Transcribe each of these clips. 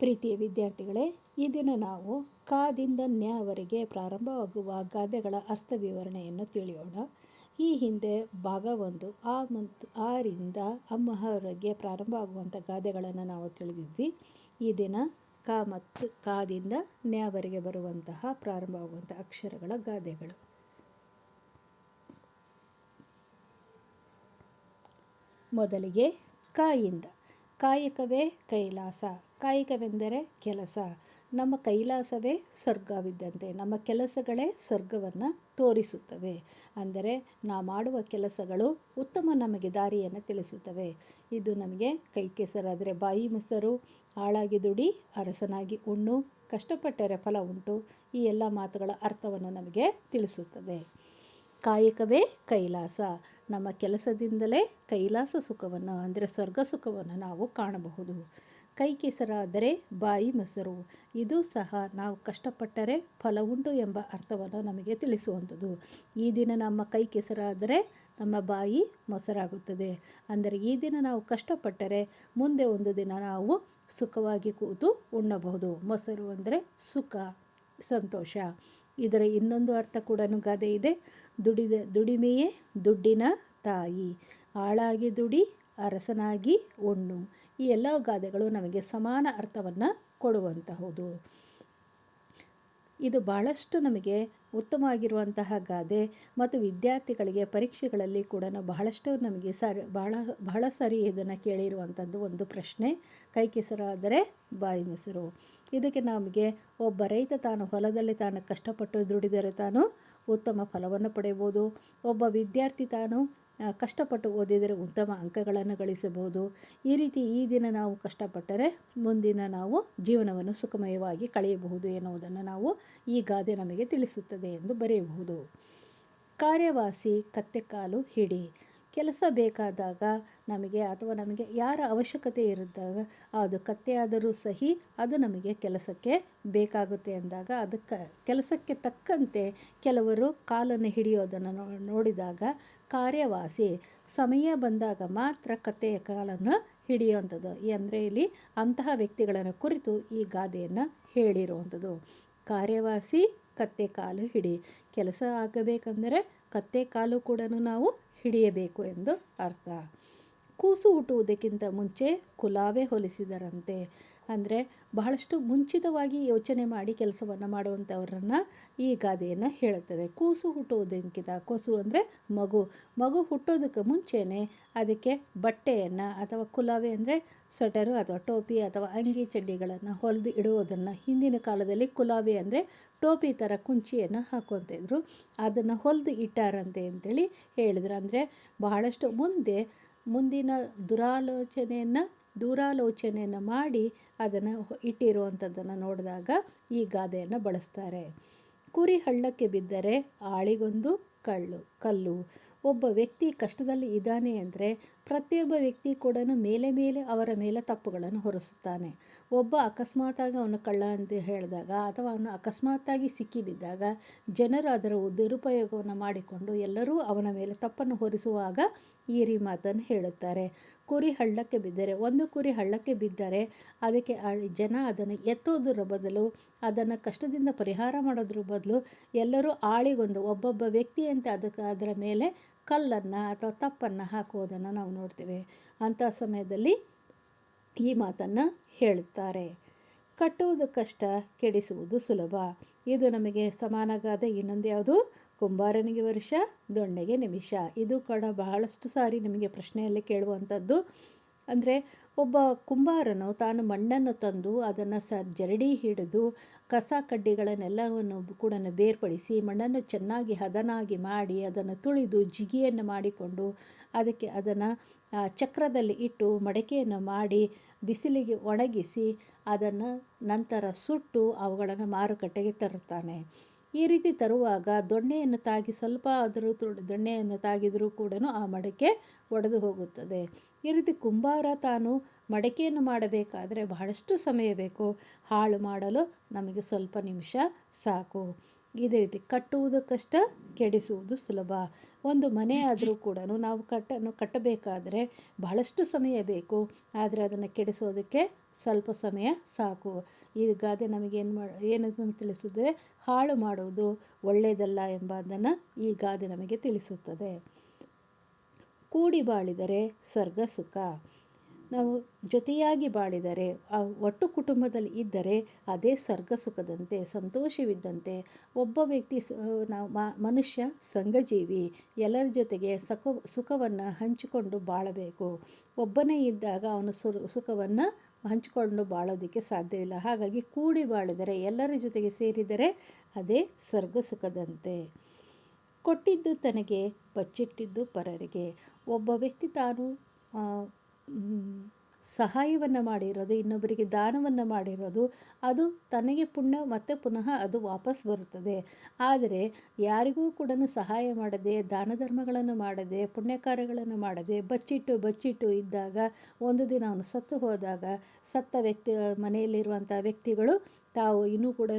ಪ್ರೀತಿಯ ವಿದ್ಯಾರ್ಥಿಗಳೇ, ಈ ದಿನ ನಾವು ಕಾದಿಂದ ನ್ಯಾವರೆಗೆ ಪ್ರಾರಂಭವಾಗುವ ಗಾದೆಗಳ ಅರ್ಥ ವಿವರಣೆಯನ್ನು ತಿಳಿಯೋಣ. ಈ ಹಿಂದೆ ಭಾಗ ಒಂದು, ಆ ಮತ್ತು ಆರಿಂದ ಅಮ್ಮಹರಿಗೆ ಪ್ರಾರಂಭ ಆಗುವಂಥ ಗಾದೆಗಳನ್ನು ನಾವು ತಿಳಿದಿದ್ವಿ. ಈ ದಿನ ಕ ಮತ್ತು ಕಾದಿಂದ ನ್ಯಾವರೆಗೆ ಬರುವಂತಹ ಪ್ರಾರಂಭವಾಗುವಂಥ ಅಕ್ಷರಗಳ ಗಾದೆಗಳು. ಮೊದಲಿಗೆ ಕಾಯಿಂದ, ಕಾಯಕವೇ ಕೈಲಾಸ ಕಾಯಕವೆಂದರೆ ಕೆಲಸ. ನಮ್ಮ ಕೈಲಾಸವೇ ಸ್ವರ್ಗವಿದ್ದಂತೆ. ನಮ್ಮ ಕೆಲಸಗಳೇ ಸ್ವರ್ಗವನ್ನು ತೋರಿಸುತ್ತವೆ. ಅಂದರೆ ನಾವು ಮಾಡುವ ಕೆಲಸಗಳು ಉತ್ತಮ ನಮಗೆ ದಾರಿಯನ್ನು ತಿಳಿಸುತ್ತವೆ. ಇದು ನಮಗೆ ಕೈ ಕೆಸರಾದರೆ ಬಾಯಿ ಮೊಸರು, ಹಾಳಾಗಿ ದುಡಿ, ಅರಸನಾಗಿ ಉಣ್ಣು, ಕಷ್ಟಪಟ್ಟರೆ ಫಲ ಉಂಟು, ಈ ಎಲ್ಲ ಮಾತುಗಳ ಅರ್ಥವನ್ನು ನಮಗೆ ತಿಳಿಸುತ್ತದೆ. ಕಾಯಕವೇ ಕೈಲಾಸ. ನಮ್ಮ ಕೆಲಸದಿಂದಲೇ ಕೈಲಾಸ ಸುಖವನ್ನು, ಅಂದರೆ ಸ್ವರ್ಗ ಸುಖವನ್ನು ನಾವು ಕಾಣಬಹುದು. ಕೈ ಕೆಸರಾದರೆ ಬಾಯಿ ಮೊಸರು. ಇದು ಸಹ ನಾವು ಕಷ್ಟಪಟ್ಟರೆ ಫಲ ಉಂಟು ಎಂಬ ಅರ್ಥವನ್ನು ನಮಗೆ ತಿಳಿಸುವಂಥದ್ದು. ಈ ದಿನ ನಮ್ಮ ಕೈ ಕೆಸರಾದರೆ ನಮ್ಮ ಬಾಯಿ ಮೊಸರಾಗುತ್ತದೆ. ಅಂದರೆ ಈ ದಿನ ನಾವು ಕಷ್ಟಪಟ್ಟರೆ ಮುಂದೆ ಒಂದು ದಿನ ನಾವು ಸುಖವಾಗಿ ಕೂತು ಉಣ್ಣಬಹುದು. ಮೊಸರು ಅಂದರೆ ಸುಖ, ಸಂತೋಷ. ಇದರ ಇನ್ನೊಂದು ಅರ್ಥ ಕೂಡ ಗಾದೆ ಇದೆ. ದುಡಿದ, ದುಡಿಮೆಯೇ ದುಡ್ಡಿನ ತಾಯಿ. ಆಳಾಗಿ ದುಡಿ, ಅರಸನಾಗಿ ಉಣ್ಣು. ಈ ಎಲ್ಲ ಗಾದೆಗಳು ನಮಗೆ ಸಮಾನ ಅರ್ಥವನ್ನು ಕೊಡುವಂತಹುದು. ಇದು ಬಹಳಷ್ಟು ನಮಗೆ ಉತ್ತಮವಾಗಿರುವಂತಹ ಗಾದೆ ಮತ್ತು ವಿದ್ಯಾರ್ಥಿಗಳಿಗೆ ಪರೀಕ್ಷೆಗಳಲ್ಲಿ ಕೂಡ ಬಹಳಷ್ಟು ನಮಗೆ ಸರಿ, ಬಹಳ ಬಹಳ ಸರಿ ಇದನ್ನು ಕೇಳಿರುವಂಥದ್ದು ಒಂದು ಪ್ರಶ್ನೆ. ಕೈ ಕೆಸರಾದರೆ ಬಾಯಿ ಮೊಸರು. ಇದಕ್ಕೆ ನಮಗೆ ಒಬ್ಬ ರೈತ ತಾನು ಹೊಲದಲ್ಲಿ ತಾನು ಕಷ್ಟಪಟ್ಟು ದುಡಿದರೆ ತಾನು ಉತ್ತಮ ಫಲವನ್ನು ಪಡೆಯಬಹುದು. ಒಬ್ಬ ವಿದ್ಯಾರ್ಥಿ ತಾನು ಕಷ್ಟಪಟ್ಟು ಓದಿದರೆ ಉತ್ತಮ ಅಂಕಗಳನ್ನು ಗಳಿಸಬಹುದು. ಈ ರೀತಿ ಈ ದಿನ ನಾವು ಕಷ್ಟಪಟ್ಟರೆ ಮುಂದಿನ ನಾವು ಜೀವನವನ್ನು ಸುಖಮಯವಾಗಿ ಕಳೆಯಬಹುದು ಎನ್ನುವುದನ್ನು ನಾವು ಈ ಗಾದೆ ನಮಗೆ ತಿಳಿಸುತ್ತದೆ ಎಂದು ಬರೆಯಬಹುದು. ಕಾರ್ಯವಾಸಿ ಕತ್ತೆಕಾಲು ಹಿಡಿ. ಕೆಲಸ ಬೇಕಾದಾಗ ನಮಗೆ ಅಥವಾ ನಮಗೆ ಯಾರ ಅವಶ್ಯಕತೆ ಇರಿದ್ದಾಗ ಅದು ಕತ್ತೆಯಾದರೂ ಸಹಿ ಅದು ನಮಗೆ ಕೆಲಸಕ್ಕೆ ಬೇಕಾಗುತ್ತೆ ಅಂದಾಗ ಅದಕ್ಕೆ ಕೆಲಸಕ್ಕೆ ತಕ್ಕಂತೆ ಕೆಲವರು ಕಾಲನ್ನು ಹಿಡಿಯೋದನ್ನು ನೋಡಿದಾಗ ಕಾರ್ಯವಾಸಿ ಸಮಯ ಬಂದಾಗ ಮಾತ್ರ ಕತ್ತೆಯ ಕಾಲನ್ನು ಹಿಡಿಯುವಂಥದ್ದು. ಅಂದರೆ ಇಲ್ಲಿ ಅಂತಹ ವ್ಯಕ್ತಿಗಳನ್ನು ಕುರಿತು ಈ ಗಾದೆಯನ್ನು ಹೇಳಿರುವಂಥದ್ದು. ಕಾರ್ಯವಾಸಿ ಕತ್ತೆ ಕಾಲು ಹಿಡಿ. ಕೆಲಸ ಆಗಬೇಕಂದರೆ ಕತ್ತೆ ಕಾಲು ಕೂಡ ನಾವು ಹಿಡಿಯಬೇಕು ಎಂದು ಅರ್ಥ. ಕೂಸು ಹುಟ್ಟುವುದಕ್ಕಿಂತ ಮುಂಚೆ ಕುಲಾವೇ ಹೊಲಿಸಿದರಂತೆ ಅಂದರೆ ಬಹಳಷ್ಟು ಮುಂಚಿತವಾಗಿ ಯೋಚನೆ ಮಾಡಿ ಕೆಲಸವನ್ನು ಮಾಡುವಂಥವರನ್ನು ಈ ಗಾದೆಯನ್ನು ಹೇಳುತ್ತದೆ. ಕೂಸು ಹುಟ್ಟುವುದಕ್ಕಿಂತ ಕೂಸು ಅಂದರೆ ಮಗು. ಮಗು ಹುಟ್ಟೋದಕ್ಕೆ ಮುಂಚೆಯೇ ಅದಕ್ಕೆ ಬಟ್ಟೆಯನ್ನು ಅಥವಾ ಕುಲಾವೆ ಅಂದರೆ ಸ್ವೆಟರು ಅಥವಾ ಟೋಪಿ ಅಥವಾ ಅಂಗಿ ಚಡ್ಡಿಗಳನ್ನು ಹೊಲಿದು ಇಡುವುದನ್ನು ಹಿಂದಿನ ಕಾಲದಲ್ಲಿ ಕುಲಾವೆ ಅಂದರೆ ಟೋಪಿ ಥರ ಕುಂಚಿಯನ್ನು ಹಾಕೊತಿದ್ರು ಅದನ್ನು ಹೊಲಿದು ಇಟ್ಟಾರಂತೆ ಅಂತೇಳಿ ಹೇಳಿದ್ರು. ಅಂದರೆ ಬಹಳಷ್ಟು ಮುಂದೆ ಮುಂದಿನ ದುರಾಲೋಚನೆಯನ್ನು ದೂರಾಲೋಚನೆಯನ್ನು ಮಾಡಿ ಅದನ್ನು ಇಟ್ಟಿರುವಂಥದ್ದನ್ನು ನೋಡಿದಾಗ ಈ ಗಾದೆಯನ್ನು ಬಳಸ್ತಾರೆ. ಕುರಿ ಹಳ್ಳಕ್ಕೆ ಬಿದ್ದರೆ ಆಳಿಗೊಂದು ಕಳ್ಳು. ಕಲ್ಲು. ಒಬ್ಬ ವ್ಯಕ್ತಿ ಕಷ್ಟದಲ್ಲಿ ಇದ್ದಾನೆ ಅಂದರೆ ಪ್ರತಿಯೊಬ್ಬ ವ್ಯಕ್ತಿ ಕೂಡ ಮೇಲೆ ಮೇಲೆ ಅವರ ಮೇಲೆ ತಪ್ಪುಗಳನ್ನು ಹೊರಿಸುತ್ತಾನೆ. ಒಬ್ಬ ಅಕಸ್ಮಾತಾಗಿ ಅವನು ಕಳ್ಳ ಅಂತ ಹೇಳಿದಾಗ ಅಥವಾ ಅವನು ಅಕಸ್ಮಾತಾಗಿ ಸಿಕ್ಕಿಬಿದ್ದಾಗ ಜನರು ಅದರ ದುರುಪಯೋಗವನ್ನು ಮಾಡಿಕೊಂಡು ಎಲ್ಲರೂ ಅವನ ಮೇಲೆ ತಪ್ಪನ್ನು ಹೊರಿಸುವಾಗ ಈ ರೀ ಮಾತನ್ನು ಹೇಳುತ್ತಾರೆ. ಕುರಿ ಹಳ್ಳಕ್ಕೆ ಬಿದ್ದರೆ, ಒಂದು ಕುರಿ ಹಳ್ಳಕ್ಕೆ ಬಿದ್ದರೆ ಅದಕ್ಕೆ ಜನ ಅದನ್ನು ಎತ್ತೋದರ ಬದಲು, ಅದನ್ನು ಕಷ್ಟದಿಂದ ಪರಿಹಾರ ಮಾಡೋದ್ರ ಬದಲು ಎಲ್ಲರೂ ಆಳಿಗೊಂದು ಒಬ್ಬೊಬ್ಬ ವ್ಯಕ್ತಿಯಂತೆ ಅದಕ್ಕೆ ಅದರ ಮೇಲೆ ಕಲ್ಲನ್ನು ಅಥವಾ ತಪ್ಪನ್ನು ಹಾಕುವುದನ್ನು ನಾವು ನೋಡ್ತೇವೆ. ಅಂಥ ಸಮಯದಲ್ಲಿ ಈ ಮಾತನ್ನು ಹೇಳುತ್ತಾರೆ. ಕಟ್ಟುವುದು ಕಷ್ಟ ಕೆಡಿಸುವುದು ಸುಲಭ. ಇದು ನಮಗೆ ಸಮಾನಗಾದ ಇನ್ನೊಂದು ಯಾವುದು? ಕುಂಬಾರನಿಗೆ ವರ್ಷ, ದೊಣ್ಣೆಗೆ ನಿಮಿಷ. ಇದು ಕೂಡ ಬಹಳಷ್ಟು ಸಾರಿ ನಿಮಗೆ ಪ್ರಶ್ನೆಯಲ್ಲಿ ಕೇಳುವಂಥದ್ದು. ಅಂದರೆ ಒಬ್ಬ ಕುಂಬಾರನು ತಾನು ಮಣ್ಣನ್ನು ತಂದು ಅದನ್ನು ಸ ಜರಡಿ ಹಿಡಿದು ಕಸ ಕಡ್ಡಿಗಳನ್ನೆಲ್ಲವನ್ನು ಕೂಡ ಬೇರ್ಪಡಿಸಿ ಮಣ್ಣನ್ನು ಚೆನ್ನಾಗಿ ಹದನಾಗಿ ಮಾಡಿ ಅದನ್ನು ತುಳಿದು ಜಿಗಿಯನ್ನು ಮಾಡಿಕೊಂಡು ಅದಕ್ಕೆ ಅದನ್ನು ಚಕ್ರದಲ್ಲಿ ಇಟ್ಟು ಮಡಕೆಯನ್ನು ಮಾಡಿ ಬಿಸಿಲಿಗೆ ಒಣಗಿಸಿ ಅದನ್ನು ನಂತರ ಸುಟ್ಟು ಅವುಗಳನ್ನು ಮಾರುಕಟ್ಟೆಗೆ ತರುತ್ತಾನೆ. ಈ ರೀತಿ ತರುವಾಗ ದೊಣ್ಣೆಯನ್ನು ತಾಗಿ ಸ್ವಲ್ಪ ಆದರೂ ದೊಣ್ಣೆಯನ್ನು ತಾಗಿದರೂ ಕೂಡ ಆ ಮಡಕೆ ಒಡೆದು ಹೋಗುತ್ತದೆ. ಈ ರೀತಿ ಕುಂಬಾರ ತಾನು ಮಡಕೆಯನ್ನು ಮಾಡಬೇಕಾದರೆ ಬಹಳಷ್ಟು ಸಮಯ ಬೇಕು. ಹಾಳು ಮಾಡಲು ನಮಗೆ ಸ್ವಲ್ಪ ನಿಮಿಷ ಸಾಕು. ಇದೇ ರೀತಿ ಕಟ್ಟುವುದು ಕಷ್ಟ ಕೆಡಿಸುವುದು ಸುಲಭ. ಒಂದು ಮನೆ ಆದರೂ ಕೂಡ ನಾವು ಕಟ್ಟನ್ನು ಕಟ್ಟಬೇಕಾದರೆ ಬಹಳಷ್ಟು ಸಮಯ ಬೇಕು. ಆದರೆ ಅದನ್ನು ಕೆಡಿಸೋದಕ್ಕೆ ಸ್ವಲ್ಪ ಸಮಯ ಸಾಕು. ಈ ಗಾದೆ ನಮಗೇನು ಮಾಡಿ ಏನನ್ನು ತಿಳಿಸುತ್ತದೆ ಹಾಳು ಮಾಡುವುದು ಒಳ್ಳೆಯದಲ್ಲ ಎಂಬುದನ್ನು ಈ ಗಾದೆ ನಮಗೆ ತಿಳಿಸುತ್ತದೆ. ಕೂಡಿ ಬಾಳಿದರೆ ಸ್ವರ್ಗ ಸುಖ. ನಾವು ಜೊತೆಯಾಗಿ ಬಾಳಿದರೆ, ಆ ಒಟ್ಟು ಕುಟುಂಬದಲ್ಲಿ ಇದ್ದರೆ ಅದೇ ಸ್ವರ್ಗ ಸುಖದಂತೆ, ಸಂತೋಷವಿದ್ದಂತೆ ಒಬ್ಬ ವ್ಯಕ್ತಿ ನಾವು ಮನುಷ್ಯ ಸಂಘಜೀವಿ, ಎಲ್ಲರ ಜೊತೆಗೆ ಸಖ, ಸುಖವನ್ನು ಹಂಚಿಕೊಂಡು ಬಾಳಬೇಕು. ಒಬ್ಬನೇ ಇದ್ದಾಗ ಅವನು ಸುಖವನ್ನು ಹಂಚಿಕೊಂಡು ಬಾಳೋದಕ್ಕೆ ಸಾಧ್ಯವಿಲ್ಲ ಹಾಗಾಗಿ ಕೂಡಿ ಬಾಳಿದರೆ, ಎಲ್ಲರ ಜೊತೆಗೆ ಸೇರಿದರೆ ಅದೇ ಸ್ವರ್ಗ ಸುಖದಂತೆ. ಕೊಟ್ಟಿದ್ದು ತನಗೆ ಬಚ್ಚಿಟ್ಟಿದ್ದು ಪರರಿಗೆ. ಒಬ್ಬ ವ್ಯಕ್ತಿ ತಾನು ಸಹಾಯವನ್ನು ಮಾಡಿರೋದು, ಇನ್ನೊಬ್ಬರಿಗೆ ದಾನವನ್ನು ಮಾಡಿರೋದು, ಅದು ತನಗೆ ಪುಣ್ಯ ಮತ್ತೆ ಪುನಃ ಅದು ವಾಪಸ್ ಬರುತ್ತದೆ. ಆದರೆ ಯಾರಿಗೂ ಕೂಡ ಸಹಾಯ ಮಾಡದೆ, ದಾನ ಧರ್ಮಗಳನ್ನು ಮಾಡದೆ ಪುಣ್ಯ ಕಾರ್ಯಗಳನ್ನು ಮಾಡದೆ, ಬಚ್ಚಿಟ್ಟು ಬಚ್ಚಿಟ್ಟು ಇದ್ದಾಗ, ಒಂದು ದಿನ ಅವನು ಸತ್ತು ಹೋದಾಗ, ಸತ್ತ ವ್ಯಕ್ತಿ ಮನೆಯಲ್ಲಿರುವಂಥ ವ್ಯಕ್ತಿಗಳು ತಾವು ಇನ್ನೂ ಕೂಡ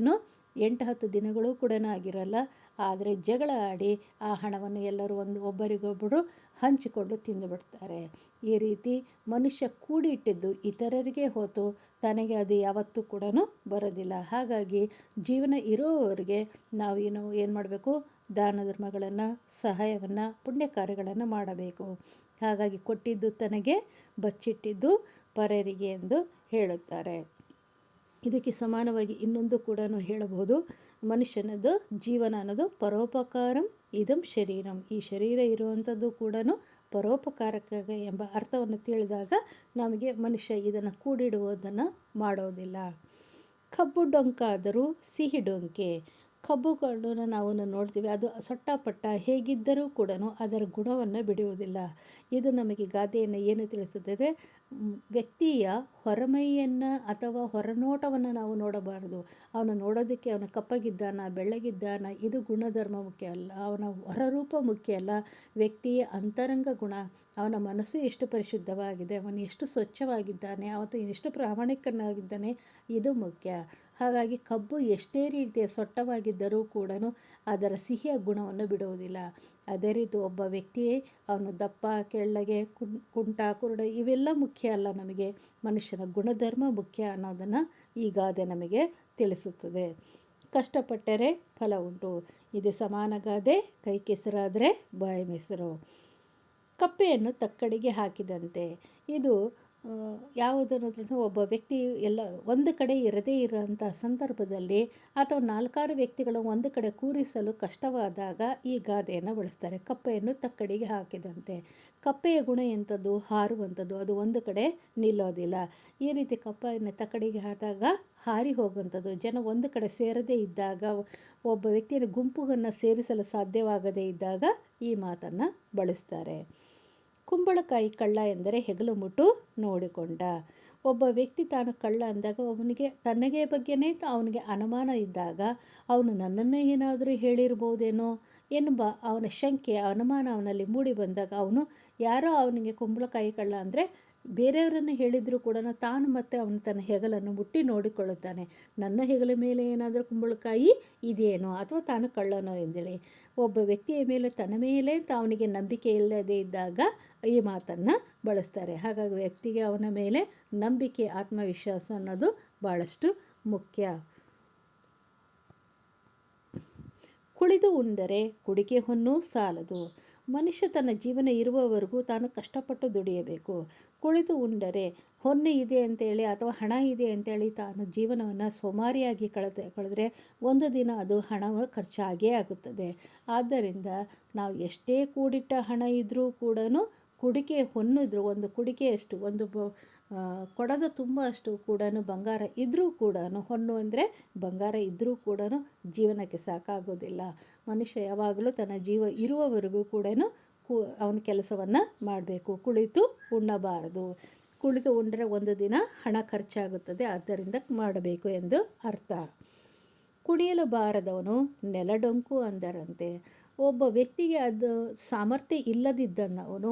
ಎಂಟು ಹತ್ತು ದಿನಗಳು ಕೂಡ ಆಗಿರಲ್ಲ. ಆದರೆ ಜಗಳ ಆಡಿ ಆ ಹಣವನ್ನು ಎಲ್ಲರೂ ಒಂದು ಒಬ್ಬರಿಗೊಬ್ಬರು ಹಂಚಿಕೊಂಡು ತಿಂದುಬಿಡ್ತಾರೆ ಈ ರೀತಿ ಮನುಷ್ಯ ಕೂಡಿಟ್ಟಿದ್ದು ಇತರರಿಗೆ ಹೊತ್ತು ತನಗೆ ಅದು ಯಾವತ್ತೂ ಕೂಡ ಬರೋದಿಲ್ಲ. ಹಾಗಾಗಿ ಜೀವನ ಇರೋವರೆಗೆ ನಾವು ಏನು ಏನು ಮಾಡಬೇಕು? ದಾನ ಧರ್ಮಗಳನ್ನು, ಸಹಾಯವನ್ನು, ಪುಣ್ಯ ಕಾರ್ಯಗಳನ್ನು ಮಾಡಬೇಕು. ಹಾಗಾಗಿ ಕೊಟ್ಟಿದ್ದು ತನಗೆ, ಬಚ್ಚಿಟ್ಟಿದ್ದು ಪರರಿಗೆ ಎಂದು ಹೇಳುತ್ತಾರೆ. ಇದಕ್ಕೆ ಸಮಾನವಾಗಿ ಇನ್ನೊಂದು ಕೂಡ ಹೇಳಬಹುದು. ಮನುಷ್ಯನದು ಜೀವನ ಅನ್ನೋದು ಪರೋಪಕಾರಂ ಇದಂ ಶರೀರಂ. ಈ ಶರೀರ ಇರುವಂಥದ್ದು ಕೂಡ ಪರೋಪಕಾರಕ ಎಂಬ ಅರ್ಥವನ್ನು ತಿಳಿದಾಗ ನಮಗೆ ಮನುಷ್ಯ ಇದನ್ನು ಕೂಡಿಡುವುದನ್ನು ಮಾಡೋದಿಲ್ಲ. ಕಬ್ಬು ಡೊಂಕಾದರೂ ಸಿಹಿ ಡೊಂಕೆ. ಕಬ್ಬುಗಳನ್ನು ನಾವು ನೋಡ್ತೀವಿ. ಅದು ಸೊಟ್ಟಪಟ್ಟ ಹೇಗಿದ್ದರೂ ಕೂಡ ಅದರ ಗುಣವನ್ನು ಬಿಡುವುದಿಲ್ಲ. ಇದು ನಮಗೆ ಗಾದೆಯನ್ನು ಏನು ತಿಳಿಸುತ್ತದೆ? ವ್ಯಕ್ತಿಯ ಹೊರಮೈಯನ್ನು ಅಥವಾ ಹೊರನೋಟವನ್ನು ನಾವು ನೋಡಬಾರದು. ಅವನು ನೋಡೋದಕ್ಕೆ ಅವನ ಕಪ್ಪಗಿದ್ದಾನ, ಬೆಳ್ಳಗಿದ್ದಾನ, ಇದು ಗುಣಧರ್ಮ ಮುಖ್ಯ ಅಲ್ಲ. ಅವನ ಹೊರರೂಪ ಮುಖ್ಯ ಅಲ್ಲ. ವ್ಯಕ್ತಿಯ ಅಂತರಂಗ ಗುಣ. ಅವನ ಮನಸ್ಸು ಎಷ್ಟು ಪರಿಶುದ್ಧವಾಗಿದೆ, ಅವನು ಎಷ್ಟು ಸ್ವಚ್ಛವಾಗಿದ್ದಾನೆ ಅವತ್ತು ಎಷ್ಟು ಪ್ರಾಮಾಣಿಕನಾಗಿದ್ದಾನೆ, ಇದು ಮುಖ್ಯ. ಹಾಗಾಗಿ ಕಬ್ಬು ಎಷ್ಟೇ ರೀತಿಯ ಸೊಟ್ಟವಾಗಿದ್ದರೂ ಕೂಡ ಅದರ ಸಿಹಿಯ ಗುಣವನ್ನು ಬಿಡುವುದಿಲ್ಲ. ಅದೇ ರೀತಿ ಒಬ್ಬ ವ್ಯಕ್ತಿಯೇ ಅವನು ದಪ್ಪ, ಕೆಳ್ಳಗೆ ಕುಂಟ, ಕುರುಡ ಇವೆಲ್ಲ ಮುಖ್ಯ ಅಲ್ಲ ನಮಗೆ. ಮನುಷ್ಯನ ಗುಣಧರ್ಮ ಮುಖ್ಯ ಅನ್ನೋದನ್ನು ಈ ಗಾದೆ ನಮಗೆ ತಿಳಿಸುತ್ತದೆ. ಕಷ್ಟಪಟ್ಟರೆ ಫಲ ಉಂಟು. ಇದು ಸಮಾನ ಗಾದೆ, ಕೈ ಕೆಸರಾದರೆ ಬಾಯಿ ಮೆಸರು. ಕಪ್ಪೆಯನ್ನು ತಕ್ಕಡಿಗೆ ಹಾಕಿದಂತೆ. ಇದು ಯಾವುದನ್ನು ಒಬ್ಬ ವ್ಯಕ್ತಿ ಎಲ್ಲ ಒಂದು ಕಡೆ ಇರದೇ ಇರೋಂಥ ಸಂದರ್ಭದಲ್ಲಿ ಅಥವಾ ನಾಲ್ಕಾರು ವ್ಯಕ್ತಿಗಳು ಒಂದು ಕಡೆ ಕೂರಿಸಲು ಕಷ್ಟವಾದಾಗ ಈ ಗಾದೆಯನ್ನು ಬಳಸ್ತಾರೆ. ಕಪ್ಪೆಯನ್ನು ತಕ್ಕಡಿಗೆ ಹಾಕಿದಂತೆ. ಕಪ್ಪೆಯ ಗುಣ ಎಂಥದ್ದು? ಹಾರುವಂಥದ್ದು. ಅದು ಒಂದು ಕಡೆ ನಿಲ್ಲೋದಿಲ್ಲ. ಈ ರೀತಿ ಕಪ್ಪೆಯನ್ನು ತಕ್ಕಡಿಗೆ ಹಾಕಿದಾಗ ಹಾರಿ ಹೋಗುವಂಥದ್ದು. ಜನ ಒಂದು ಕಡೆ ಸೇರದೇ ಇದ್ದಾಗ, ಒಬ್ಬ ವ್ಯಕ್ತಿಯನ್ನು ಗುಂಪುಗಳನ್ನು ಸೇರಿಸಲು ಸಾಧ್ಯವಾಗದೇ ಇದ್ದಾಗ ಈ ಮಾತನ್ನು ಬಳಸ್ತಾರೆ. ಕುಂಬಳಕಾಯಿ ಕಳ್ಳ ಎಂದರೆ ಹೆಗಲು ಮುಟ್ಟು ನೋಡಿಕೊಂಡ. ಒಬ್ಬ ವ್ಯಕ್ತಿ ತಾನು ಕಳ್ಳ ಅಂದಾಗ ಅವನಿಗೆ, ತನಗೆ ಬಗ್ಗೆನೇ ಅವನಿಗೆ ಅನುಮಾನ ಇದ್ದಾಗ ಅವನು ನನ್ನನ್ನೇ ಏನಾದರೂ ಹೇಳಿರ್ಬೋದೇನೋ ಎನ್ನುವ ಅವನ ಶಂಕೆ ಅನುಮಾನ ಅವನಲ್ಲಿ ಮೂಡಿ ಬಂದಾಗ ಅವನು, ಯಾರೋ ಅವನಿಗೆ ಕುಂಬಳಕಾಯಿ ಕಳ್ಳ ಅಂದರೆ ಬೇರೆಯವರನ್ನು ಹೇಳಿದರೂ ಕೂಡ ತಾನು ಮತ್ತೆ ಅವನು ತನ್ನ ಹೆಗಲನ್ನು ಮುಟ್ಟಿ ನೋಡಿಕೊಳ್ಳುತ್ತಾನೆ. ನನ್ನ ಹೆಗಲ ಮೇಲೆ ಏನಾದರೂ ಕುಂಬಳಕಾಯಿ ಇದೆಯೇನೋ ಅಥವಾ ತಾನು ಕಳ್ಳನೋ ಎಂದೇಳಿ. ಒಬ್ಬ ವ್ಯಕ್ತಿಯ ಮೇಲೆ ತನ್ನ ಮೇಲೆ ಅವನಿಗೆ ನಂಬಿಕೆ ಇಲ್ಲದೇ ಇದ್ದಾಗ ಈ ಮಾತನ್ನು ಬಳಸ್ತಾರೆ. ಹಾಗಾಗಿ ವ್ಯಕ್ತಿಗೆ ಅವನ ಮೇಲೆ ನಂಬಿಕೆ, ಆತ್ಮವಿಶ್ವಾಸ ಅನ್ನೋದು ಭಾಳಷ್ಟು ಮುಖ್ಯ. ಕುಳಿದು ಉಂಡರೆ ಕುಡಿಕೆ ಹೊನ್ನು ಸಾಲದು. ಮನುಷ್ಯ ತನ್ನ ಜೀವನ ಇರುವವರೆಗೂ ತಾನು ಕಷ್ಟಪಟ್ಟು ದುಡಿಯಬೇಕು. ಕುಳಿತು ಉಂಡರೆ, ಹೊನ್ನೆ ಇದೆ ಅಂತೇಳಿ ಅಥವಾ ಹಣ ಇದೆ ಅಂತೇಳಿ ತಾನು ಜೀವನವನ್ನು ಸೋಮಾರಿಯಾಗಿ ಕಳೆದ, ಕಳೆದ್ರೆ ಒಂದು ದಿನ ಅದು ಹಣವು ಖರ್ಚಾಗೇ ಆಗುತ್ತದೆ. ಆದ್ದರಿಂದ ನಾವು ಎಷ್ಟೇ ಕೂಡಿಟ್ಟ ಹಣ ಇದ್ದರೂ ಕೂಡ ಕುಡಿಕೆ ಹೊನ್ನಿದ್ರು, ಒಂದು ಕುಡಿಕೆಯಷ್ಟು, ಒಂದು ಕೊಡದ ತುಂಬ ಅಷ್ಟು ಕೂಡ ಬಂಗಾರ ಇದ್ದರೂ ಕೂಡ ಹೊನ್ನು ಅಂದರೆ ಬಂಗಾರ ಇದ್ದರೂ ಕೂಡ ಜೀವನಕ್ಕೆ ಸಾಕಾಗೋದಿಲ್ಲ. ಮನುಷ್ಯ ಯಾವಾಗಲೂ ತನ್ನ ಜೀವ ಇರುವವರೆಗೂ ಕೂಡ ಅವನ ಕೆಲಸವನ್ನು ಮಾಡಬೇಕು. ಕುಳಿತು ಉಣ್ಣಬಾರದು. ಕುಳಿತು ಉಂಡರೆ ಒಂದು ದಿನ ಹಣ ಖರ್ಚಾಗುತ್ತದೆ, ಆದ್ದರಿಂದ ಮಾಡಬೇಕು ಎಂದು ಅರ್ಥ. ಕುಣಿಯಲು ಬಾರದವನು ನೆಲಡೊಂಕು ಅಂದರಂತೆ. ಒಬ್ಬ ವ್ಯಕ್ತಿಗೆ ಅದು ಸಾಮರ್ಥ್ಯ ಇಲ್ಲದಿದ್ದನ್ನು ಅವನು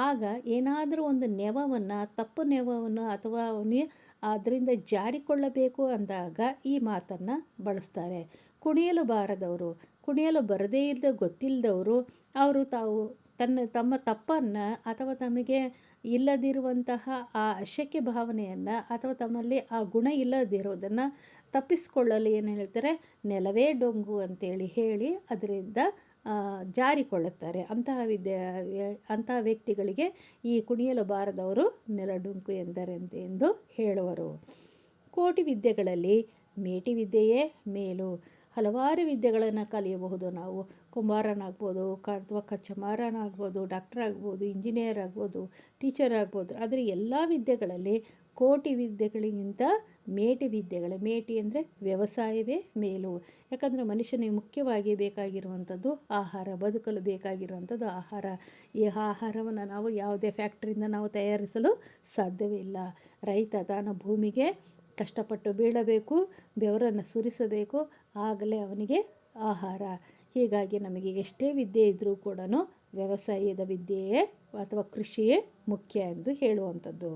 ಆಗ ಏನಾದರೂ ಒಂದು ನೆವವನ್ನು, ತಪ್ಪು ನೆವವನ್ನು ಅಥವಾ ಅವನಿಗೆ ಅದರಿಂದ ಜಾರಿಕೊಳ್ಳಬೇಕು ಅಂದಾಗ ಈ ಮಾತನ್ನು ಬಳಸ್ತಾರೆ. ಕುಣಿಯಲು ಬಾರದವರು, ಕುಣಿಯಲು ಬರದೇ ಇಲ್ಲದ ಗೊತ್ತಿಲ್ಲದವರು, ಅವರು ತಾವು ತನ್ನ, ತಮ್ಮ ತಪ್ಪನ್ನು ಅಥವಾ ತಮಗೆ ಇಲ್ಲದಿರುವಂತಹ ಆ ಅಶಕ್ಯ ಭಾವನೆಯನ್ನು ಅಥವಾ ತಮ್ಮಲ್ಲಿ ಆ ಗುಣ ಇಲ್ಲದಿರೋದನ್ನು ತಪ್ಪಿಸಿಕೊಳ್ಳಲು ಏನು ಹೇಳ್ತಾರೆ? ನೆಲವೇ ಡೊಂಗು ಅಂತೇಳಿ ಹೇಳಿ ಅದರಿಂದ ಜಾರಿಕೊಳ್ಳುತ್ತಾರೆ. ಅಂತಹ ವಿದ್ಯೆ, ಅಂತಹ ವ್ಯಕ್ತಿಗಳಿಗೆ ಈ ಕುಣಿಯಲು ಬಾರದವರು ನೆಲಡುಂಕು ಎಂದರಂತೆ ಎಂದು ಹೇಳುವರು. ಕೋಟಿ ವಿದ್ಯೆಗಳಲ್ಲಿ ಮೇಟಿ ವಿದ್ಯೆಯೇ ಮೇಲು. ಹಲವಾರು ವಿದ್ಯೆಗಳನ್ನು ಕಲಿಯಬಹುದು ನಾವು. ಕುಂಬಾರನಾಗ್ಬೋದು ಅಥವಾ ಕಚ್ಚಮಾರನಾಗ್ಬೋದು, ಡಾಕ್ಟರ್ ಆಗ್ಬೋದು, ಇಂಜಿನಿಯರ್ ಆಗ್ಬೋದು, ಟೀಚರ್ ಆಗ್ಬೋದು. ಆದರೆ ಎಲ್ಲ ವಿದ್ಯೆಗಳಲ್ಲಿ ಕೋಟಿ ವಿದ್ಯೆಗಳಿಗಿಂತ ಮೇಟಿ ವಿದ್ಯೆಗಳು, ಮೇಟಿ ಅಂದರೆ ವ್ಯವಸಾಯವೇ ಮೇಲು. ಯಾಕಂದರೆ ಮನುಷ್ಯನಿಗೆ ಮುಖ್ಯವಾಗಿ ಬೇಕಾಗಿರುವಂಥದ್ದು ಆಹಾರ, ಬದುಕಲು ಬೇಕಾಗಿರುವಂಥದ್ದು ಆಹಾರ. ಈ ಆಹಾರವನ್ನು ನಾವು ಯಾವುದೇ ಫ್ಯಾಕ್ಟ್ರಿಯಿಂದ ನಾವು ತಯಾರಿಸಲು ಸಾಧ್ಯವಿಲ್ಲ ರೈತ ತಾನು ಭೂಮಿಗೆ ಕಷ್ಟಪಟ್ಟು ಬೀಳಬೇಕು, ಬೆವರನ್ನು ಸುರಿಸಬೇಕು, ಆಗಲೇ ಅವನಿಗೆ ಆಹಾರ. ಹೀಗಾಗಿ ನಮಗೆ ಎಷ್ಟೇ ವಿದ್ಯೆ ಇದ್ದರೂ ಕೂಡ ವ್ಯವಸಾಯದ ವಿದ್ಯೆಯೇ ಅಥವಾ ಕೃಷಿಯೇ ಮುಖ್ಯ ಎಂದು ಹೇಳುವಂಥದ್ದು.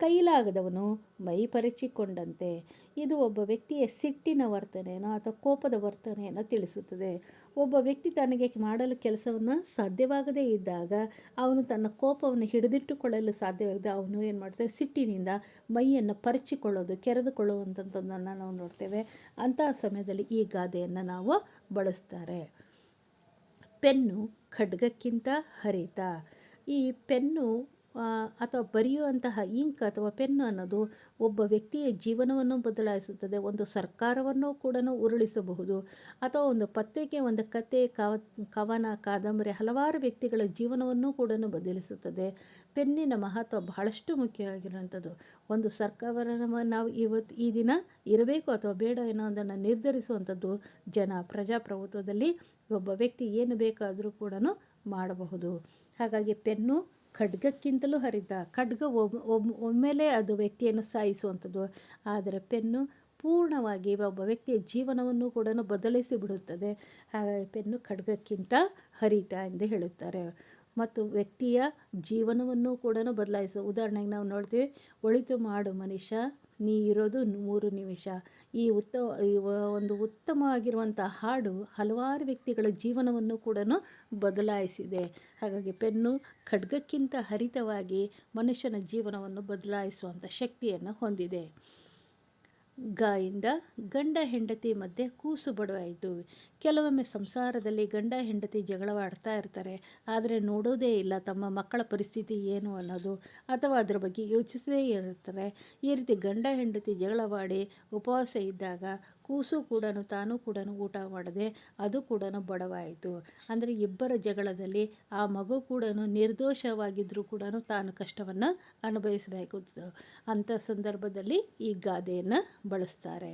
ಕೈಲಾಗದವನು ಮೈ ಪರಿಚಿಕೊಂಡಂತೆ ಇದು ಒಬ್ಬ ವ್ಯಕ್ತಿಯ ಸಿಟ್ಟಿನ ವರ್ತನೆಯನ್ನು ಅಥವಾ ಕೋಪದ ವರ್ತನೆಯನ್ನು ತಿಳಿಸುತ್ತದೆ. ಒಬ್ಬ ವ್ಯಕ್ತಿ ತನಗೆ ಮಾಡಲು ಕೆಲಸವನ್ನು ಸಾಧ್ಯವಾಗದೇ ಇದ್ದಾಗ ಅವನು ತನ್ನ ಕೋಪವನ್ನು ಹಿಡಿದಿಟ್ಟುಕೊಳ್ಳಲು ಸಾಧ್ಯವಾಗದೆ ಅವನು ಏನು ಮಾಡ್ತಾನೆ? ಸಿಟ್ಟಿನಿಂದ ಮೈಯನ್ನು ಪರಿಚಿಕೊಳ್ಳೋದು ಕೆರೆದುಕೊಳ್ಳುವಂಥದ್ದನ್ನು ನಾವು ನೋಡ್ತೇವೆ. ಅಂತಹ ಸಮಯದಲ್ಲಿ ಈ ಗಾದೆಯನ್ನು ನಾವು ಬಳಸ್ತಾರೆ. ಪೆನ್ನು ಖಡ್ಗಕ್ಕಿಂತ ಹರಿತ. ಈ ಪೆನ್ನು ಅಥವಾ ಬರೆಯುವಂತಹ ಇಂಕ್ ಅಥವಾ ಪೆನ್ನು ಅನ್ನೋದು ಒಬ್ಬ ವ್ಯಕ್ತಿಯ ಜೀವನವನ್ನು ಬದಲಾಯಿಸುತ್ತದೆ. ಒಂದು ಸರ್ಕಾರವನ್ನು ಕೂಡ ಉರುಳಿಸಬಹುದು. ಅಥವಾ ಒಂದು ಪತ್ರಿಕೆ, ಒಂದು ಕತೆ, ಕವ, ಕವನ, ಕಾದಂಬರಿ ಹಲವಾರು ವ್ಯಕ್ತಿಗಳ ಜೀವನವನ್ನು ಕೂಡ ಬದಲಿಸುತ್ತದೆ. ಪೆನ್ನಿನ ಮಹತ್ವ ಬಹಳಷ್ಟು ಮುಖ್ಯವಾಗಿರುವಂಥದ್ದು. ಒಂದು ಸರ್ಕಾರವನ್ನು ನಾವು ಇವತ್ತು ಈ ದಿನ ಇರಬೇಕು ಅಥವಾ ಬೇಡ ಅನ್ನೋದನ್ನು ನಿರ್ಧರಿಸುವಂಥದ್ದು ಜನ ಪ್ರಜಾಪ್ರಭುತ್ವದಲ್ಲಿ ಒಬ್ಬ ವ್ಯಕ್ತಿ ಏನು ಬೇಕಾದರೂ ಕೂಡ ಮಾಡಬಹುದು. ಹಾಗಾಗಿ ಪೆನ್ನು ಖಡ್ಗಕ್ಕಿಂತಲೂ ಹರಿತ ಖಡ್ಗ ಒಮ್ಮೆಲೆ ಅದು ವ್ಯಕ್ತಿಯನ್ನು ಸಾಯಿಸುವಂಥದ್ದು. ಆದರೆ ಪೆನ್ನು ಪೂರ್ಣವಾಗಿ ಒಬ್ಬ ವ್ಯಕ್ತಿಯ ಜೀವನವನ್ನು ಕೂಡ ಬದಲಿಸಿ ಬಿಡುತ್ತದೆ. ಹಾಗಾಗಿ ಪೆನ್ನು ಖಡ್ಗಕ್ಕಿಂತ ಹರಿತ ಎಂದು ಹೇಳುತ್ತಾರೆ. ಮತ್ತು ವ್ಯಕ್ತಿಯ ಜೀವನವನ್ನು ಕೂಡ ಬದಲಾಯಿಸು. ಉದಾಹರಣೆಗೆ ನಾವು ನೋಡ್ತೀವಿ, ಒಳಿತು ಮಾಡು ಮನುಷ್ಯ ನೀ ಇರೋದು ಮೂರು ನಿಮಿಷ. ಈ ಉತ್ತಮ ಒಂದು ಉತ್ತಮವಾಗಿರುವಂಥ ಹಾಡು ಹಲವಾರು ವ್ಯಕ್ತಿಗಳ ಜೀವನವನ್ನು ಕೂಡ ಬದಲಾಯಿಸಿದೆ. ಹಾಗಾಗಿ ಪೆನ್ನು ಖಡ್ಗಕ್ಕಿಂತ ಹರಿತವಾಗಿ ಮನುಷ್ಯನ ಜೀವನವನ್ನು ಬದಲಾಯಿಸುವಂಥ ಶಕ್ತಿಯನ್ನು ಹೊಂದಿದೆ. ಗಾಯಿಂದ ಗಂಡ ಹೆಂಡತಿ ಮಧ್ಯೆ ಕೂಸು ಬಡವಾಯಿತು. ಕೆಲವೊಮ್ಮೆ ಸಂಸಾರದಲ್ಲಿ ಗಂಡ ಹೆಂಡತಿ ಜಗಳವಾಡ್ತಾ ಇರ್ತಾರೆ. ಆದರೆ ನೋಡೋದೇ ಇಲ್ಲ ತಮ್ಮ ಮಕ್ಕಳ ಪರಿಸ್ಥಿತಿ ಏನು ಅನ್ನೋದು. ಅಥವಾ ಅದರ ಬಗ್ಗೆ ಯೋಚಿಸದೇ ಇರ್ತಾರೆ. ಈ ರೀತಿ ಗಂಡ ಹೆಂಡತಿ ಜಗಳವಾಡಿ ಉಪವಾಸ ಇದ್ದಾಗ ಕೂಸು ಕೂಡ ತಾನು ಕೂಡ ಊಟ ಮಾಡದೆ ಅದು ಕೂಡ ಬಡವಾಯಿತು. ಅಂದರೆ ಇಬ್ಬರ ಜಗಳದಲ್ಲಿ ಆ ಮಗು ಕೂಡ ನಿರ್ದೋಷವಾಗಿದ್ದರೂ ಕೂಡ ತಾನು ಕಷ್ಟವನ್ನು ಅನುಭವಿಸಬೇಕು. ಅಂಥ ಸಂದರ್ಭದಲ್ಲಿ ಈ ಗಾದೆಯನ್ನು ಬಳಸ್ತಾರೆ.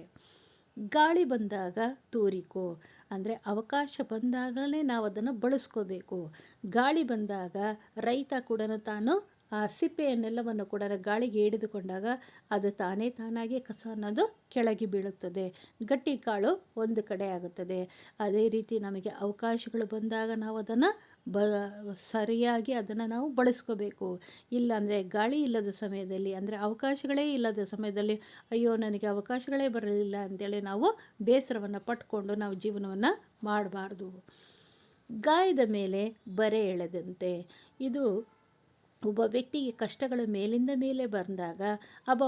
ಗಾಳಿ ಬಂದಾಗ ತೂರಿಕೋ. ಅಂದರೆ ಅವಕಾಶ ಬಂದಾಗಲೇ ನಾವು ಅದನ್ನು ಬಳಸ್ಕೋಬೇಕು. ಗಾಳಿ ಬಂದಾಗ ರೈತ ಕೂಡ ತಾನು ಆ ಸಿಪ್ಪೆಯನ್ನೆಲ್ಲವನ್ನು ಕೂಡ ಗಾಳಿಗೆ ಹಿಡಿದುಕೊಂಡಾಗ ಅದು ತಾನೇ ತಾನಾಗಿ ಕಸ ಅನ್ನೋದು ಕೆಳಗೆ ಬೀಳುತ್ತದೆ. ಗಟ್ಟಿ ಕಾಳು ಒಂದು ಕಡೆ ಆಗುತ್ತದೆ. ಅದೇ ರೀತಿ ನಮಗೆ ಅವಕಾಶಗಳು ಬಂದಾಗ ನಾವು ಅದನ್ನು ಬ, ಸರಿಯಾಗಿ ಅದನ್ನು ನಾವು ಬಳಸ್ಕೋಬೇಕು. ಇಲ್ಲಾಂದರೆ ಗಾಳಿ ಇಲ್ಲದ ಸಮಯದಲ್ಲಿ, ಅಂದರೆ ಅವಕಾಶಗಳೇ ಇಲ್ಲದ ಸಮಯದಲ್ಲಿ, ಅಯ್ಯೋ, ನನಗೆ ಅವಕಾಶಗಳೇ ಬರಲಿಲ್ಲ ಅಂತೇಳಿ ನಾವು ಬೇಸರವನ್ನು ಪಟ್ಕೊಂಡು ನಾವು ಜೀವನವನ್ನು ಮಾಡಬಾರ್ದು. ಗಾಯದ ಮೇಲೆ ಬರೆ ಎಳೆದಂತೆ. ಇದು ಒಬ್ಬ ವ್ಯಕ್ತಿಗೆ ಕಷ್ಟಗಳು ಮೇಲಿಂದ ಮೇಲೆ ಬಂದಾಗ ಅಬ್ಬ